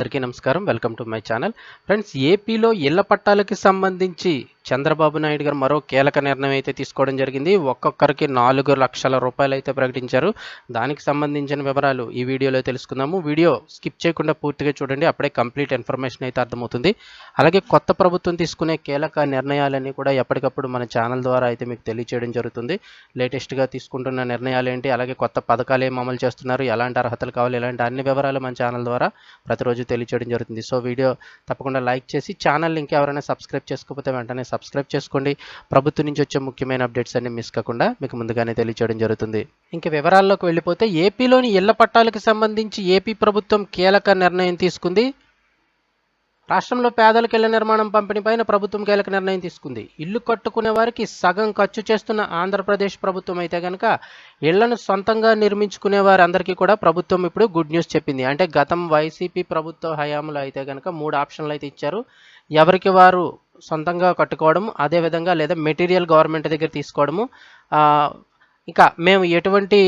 అందరికీ నమస్కారం. Welcome to my channel. Friends ఏపీలో ఇళ్ళ పట్టాలకి సంబంధించి చంద్రబాబు నాయుడు గారు మరో కీలక నిర్ణయం అయితే తీసుకోవడం జరిగింది. ఒక్కొక్కరికి నాలుగు లక్షల రూపాయలు అయితే ప్రకటించారు. దానికి సంబంధించిన వివరాలు ఈ వీడియోలో తెలుసుకుందాము. వీడియో స్కిప్ చేయకుండా పూర్తిగా చూడండి అప్పుడే కంప్లీట్ ఇన్ఫర్మేషన్ అయితే అర్థమవుతుంది. అలాగే కొత్త ప్రభుత్వం తీసుకునే కీలక నిర్ణయాలన్నీ కూడా ఎప్పటికప్పుడు మన ఛానల్ ద్వారా అయితే మీకు తెలియచేయడం జరుగుతుంది. లేటెస్ట్గా తీసుకుంటున్న నిర్ణయాలు ఏంటి అలాగే కొత్త పథకాలు ఏం అమలు చేస్తున్నారు ఎలాంటి అర్హతలు కావాలి ఇలాంటి అన్ని వివరాలు మన ఛానల్ ద్వారా ప్రతిరోజు తెలియచేయడం జరుగుతుంది. సో వీడియో తప్పకుండా లైక్ చేసి ఛానల్ లింక్ ఎవరైనా సబ్స్క్రైబ్ చేసుకోకపోతే వెంటనే సబ్స్క్రైబ్ చేసుకోండి. ప్రభుత్వం నుంచి వచ్చే ముఖ్యమైన అప్డేట్స్ అన్ని మిస్ కాకుండా మీకు ముందుగానే తెలియచేయడం జరుగుతుంది. ఇంకా వివరాల్లోకి వెళ్ళిపోతే ఏపీలోని ఇళ్ళ పట్టాలకు సంబంధించి ఏపీ ప్రభుత్వం కీలక నిర్ణయం తీసుకుంది. రాష్ట్రంలో పేదలకు ఇళ్ళ నిర్మాణం పంపిణీపైన ప్రభుత్వం కీలక నిర్ణయం తీసుకుంది. ఇల్లు కట్టుకునే వారికి సగం ఖర్చు చేస్తున్న ఆంధ్రప్రదేశ్ ప్రభుత్వం అయితే కనుక ఇళ్ళను సొంతంగా నిర్మించుకునే వారందరికీ కూడా ప్రభుత్వం ఇప్పుడు గుడ్ న్యూస్ చెప్పింది. అంటే గతం వైసీపీ ప్రభుత్వ హయాంలో అయితే కనుక మూడు ఆప్షన్లు అయితే ఇచ్చారు. ఎవరికి వారు సొంతంగా కట్టుకోవడం అదేవిధంగా లేదా మెటీరియల్ గవర్నమెంట్ దగ్గర తీసుకోవడము. ఇంకా మేము ఎటువంటి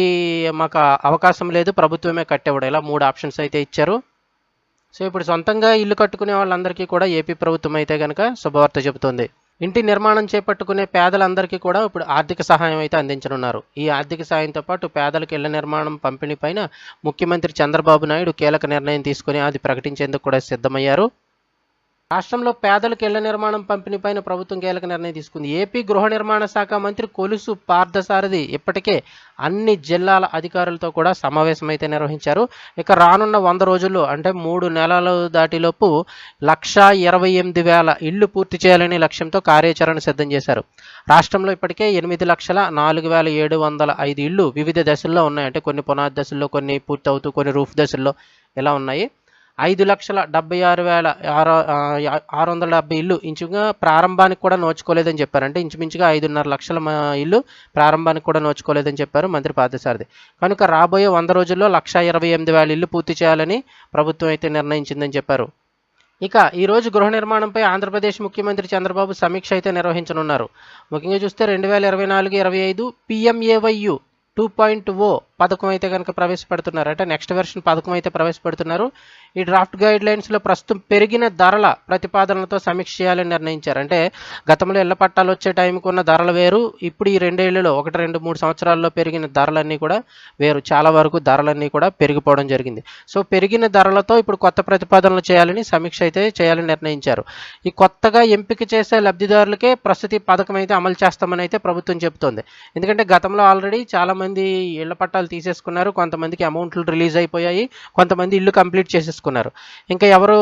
మాకు అవకాశం లేదు ప్రభుత్వమే కట్టేవాడు. ఇలా మూడు ఆప్షన్స్ అయితే ఇచ్చారు. సో ఇప్పుడు సొంతంగా ఇల్లు కట్టుకునే వాళ్ళందరికీ కూడా ఏపీ ప్రభుత్వం అయితే కనుక శుభవార్త చెబుతోంది. ఇంటి నిర్మాణం చేపట్టుకునే పేదలందరికీ కూడా ఇప్పుడు ఆర్థిక సహాయం అయితే అందించనున్నారు. ఈ ఆర్థిక సహాయంతో పాటు పేదలకు ఇళ్ళ నిర్మాణం పంపిణీ పైన ముఖ్యమంత్రి చంద్రబాబు నాయుడు కీలక నిర్ణయం తీసుకుని అది ప్రకటించేందుకు కూడా సిద్ధమయ్యారు. రాష్ట్రంలో పేదలకు ఇళ్ళ నిర్మాణం పంపిణీపైన ప్రభుత్వం కీలక నిర్ణయం తీసుకుంది. ఏపీ గృహ నిర్మాణ శాఖ మంత్రి కొలుసు పార్థసారథి ఇప్పటికే అన్ని జిల్లాల అధికారులతో కూడా సమావేశం అయితే నిర్వహించారు. ఇక రానున్న వంద రోజుల్లో అంటే మూడు నెలలు దాటిలోపు లక్షా ఇరవై ఎనిమిది వేల ఇళ్ళు పూర్తి చేయాలనే లక్ష్యంతో కార్యాచరణ సిద్ధం చేశారు. రాష్ట్రంలో ఇప్పటికే ఎనిమిది లక్షల నాలుగు వేల ఏడు వందల ఐదు ఇళ్ళు వివిధ దశల్లో ఉన్నాయి. అంటే కొన్ని పునాది దశల్లో కొన్ని పూర్తి అవుతూ కొన్ని రూఫ్ దశల్లో ఇలా ఉన్నాయి. ఐదు లక్షల డెబ్బై ఆరు వేల ఆరు ఆరు వందల డెబ్బై ఇల్లు ఇంచుగా ప్రారంభానికి కూడా నోచుకోలేదని చెప్పారు. అంటే ఇంచుమించుగా ఐదున్నర లక్షల ఇల్లు ప్రారంభానికి కూడా నోచుకోలేదని చెప్పారు మంత్రి పార్థసారథి. కనుక రాబోయే వంద రోజుల్లో లక్ష ఇరవై ఎనిమిది వేల ఇల్లు పూర్తి చేయాలని ప్రభుత్వం అయితే నిర్ణయించిందని చెప్పారు. ఇక ఈరోజు గృహ నిర్మాణంపై ఆంధ్రప్రదేశ్ ముఖ్యమంత్రి చంద్రబాబు సమీక్ష అయితే నిర్వహించనున్నారు. ముఖ్యంగా చూస్తే రెండు వేల ఇరవై నాలుగు ఇరవై ఐదు పిఎంఏవైయు టూ పాయింట్ ఓ పథకం అయితే కనుక ప్రవేశపెడుతున్నారు. అంటే నెక్స్ట్ వెర్షన్ పథకం అయితే ప్రవేశపెడుతున్నారు. ఈ డ్రాఫ్ట్ గైడ్ లైన్స్లో ప్రస్తుతం పెరిగిన ధరల ప్రతిపాదనలతో సమీక్ష చేయాలని నిర్ణయించారు. అంటే గతంలో ఇళ్ళ పట్టాలు వచ్చే టైంకి ఉన్న ధరలు వేరు. ఇప్పుడు ఈ రెండేళ్ళలో ఒకటి రెండు మూడు సంవత్సరాల్లో పెరిగిన ధరలన్నీ కూడా వేరు. చాలా వరకు ధరలన్నీ కూడా పెరిగిపోవడం జరిగింది. సో పెరిగిన ధరలతో ఇప్పుడు కొత్త ప్రతిపాదనలు చేయాలని సమీక్ష అయితే చేయాలని నిర్ణయించారు. ఈ కొత్తగా ఎంపిక చేసే లబ్ధిదారులకే ప్రస్తుత పథకం అయితే అమలు చేస్తామని అయితే ప్రభుత్వం చెబుతోంది. ఎందుకంటే గతంలో ఆల్రెడీ చాలా కొంతమంది ఇళ్ళ పట్టాలు తీసేసుకున్నారు కొంతమందికి అమౌంట్లు రిలీజ్ అయిపోయాయి కొంతమంది ఇల్లు కంప్లీట్ చేసేసుకున్నారు. ఇంకా ఎవరు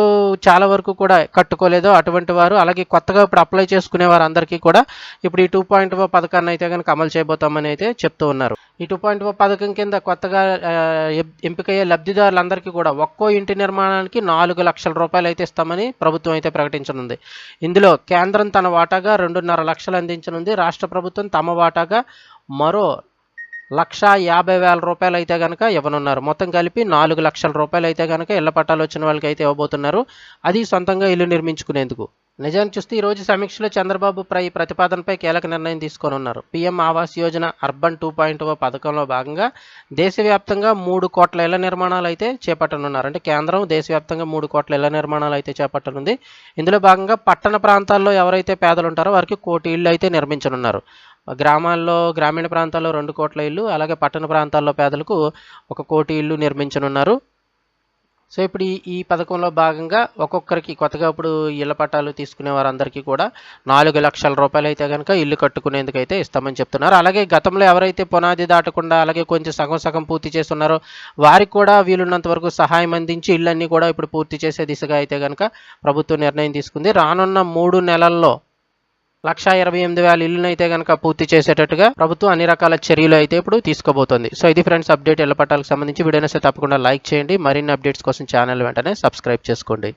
చాలా వరకు కూడా కట్టుకోలేదో అటువంటి వారు అలాగే కొత్తగా ఇప్పుడు అప్లై చేసుకునే వారందరికీ కూడా ఇప్పుడు ఈ టూ పాయింట్ ఓ పథకాన్ని అయితే కనుక అమలు చేయబోతామని అయితే చెప్తూ ఉన్నారు. ఈ టూ పాయింట్ ఓ పథకం కింద కొత్తగా ఎంపికయ్యే లబ్ధిదారులందరికీ కూడా ఒక్కో ఇంటి నిర్మాణానికి నాలుగు లక్షల రూపాయలు అయితే ఇస్తామని ప్రభుత్వం అయితే ప్రకటించనుంది. ఇందులో కేంద్రం తన వాటాగా రెండున్నర లక్షలు అందించనుంది రాష్ట్ర ప్రభుత్వం తమ వాటాగా మరో లక్ష యాభై వేల రూపాయలు అయితే కనుక ఇవ్వనున్నారు. మొత్తం కలిపి నాలుగు లక్షల రూపాయలు అయితే కనుక ఇళ్ళ పట్టాలు వచ్చిన వాళ్ళకి అయితే ఇవ్వబోతున్నారు. అది సొంతంగా ఇల్లు నిర్మించుకునేందుకు. నిజానికి చూస్తే ఈ రోజు సమీక్షలో చంద్రబాబు ప్రై ప్రతిపాదనపై కీలక నిర్ణయం తీసుకొని ఉన్నారు PM Awas Yojana urban two point O పథకంలో భాగంగా దేశవ్యాప్తంగా మూడు కోట్ల ఇళ్ళ నిర్మాణాలు అయితే చేపట్టనున్నారు. అంటే కేంద్రం దేశవ్యాప్తంగా మూడు కోట్ల ఇళ్ళ నిర్మాణాలు అయితే చేపట్టనుంది. ఇందులో భాగంగా పట్టణ ప్రాంతాల్లో ఎవరైతే పేదలు ఉంటారో వారికి కోటి ఇళ్ళు అయితే నిర్మించనున్నారు. గ్రామాల్లో గ్రామీణ ప్రాంతాల్లో రెండు కోట్ల ఇల్లు అలాగే పట్టణ ప్రాంతాల్లో పేదలకు ఒక కోటి ఇల్లు నిర్మించనున్నారు. సో ఇప్పుడు ఈ పథకంలో భాగంగా ఒక్కొక్కరికి కొత్తగా ఇప్పుడు ఇళ్ళ పట్టాలు తీసుకునే వారందరికీ కూడా నాలుగు లక్షల రూపాయలు అయితే కనుక ఇల్లు కట్టుకునేందుకు అయితే ఇస్తామని చెప్తున్నారు. అలాగే గతంలో ఎవరైతే పునాది దాటకుండా అలాగే కొంచెం సగం సగం పూర్తి చేస్తున్నారో వారికి కూడా వీలున్నంత వరకు సహాయం అందించి ఇళ్ళన్నీ కూడా ఇప్పుడు పూర్తి చేసే దిశగా అయితే కనుక ప్రభుత్వం నిర్ణయం తీసుకుంది. రానున్న మూడు నెలల్లో లక్షా ఇరవై ఎనిమిది వేల ఇల్లును అయితే కనుక పూర్తి చేసేటట్టుగా ప్రభుత్వం అన్ని రకాల చర్యలు అయితే ఇప్పుడు తీసుకోబోతోంది సో ఇది ఫ్రెండ్స్ అప్డేట్ ఇళ్ళ పట్టాలకు సంబంధించి వీడియోనైతే తప్పకుండా లైక్ చేయండి. మరిన్ని అప్డేట్స్ కోసం ఛానల్ వెంటనే సబ్స్క్రైబ్ చేసుకోండి.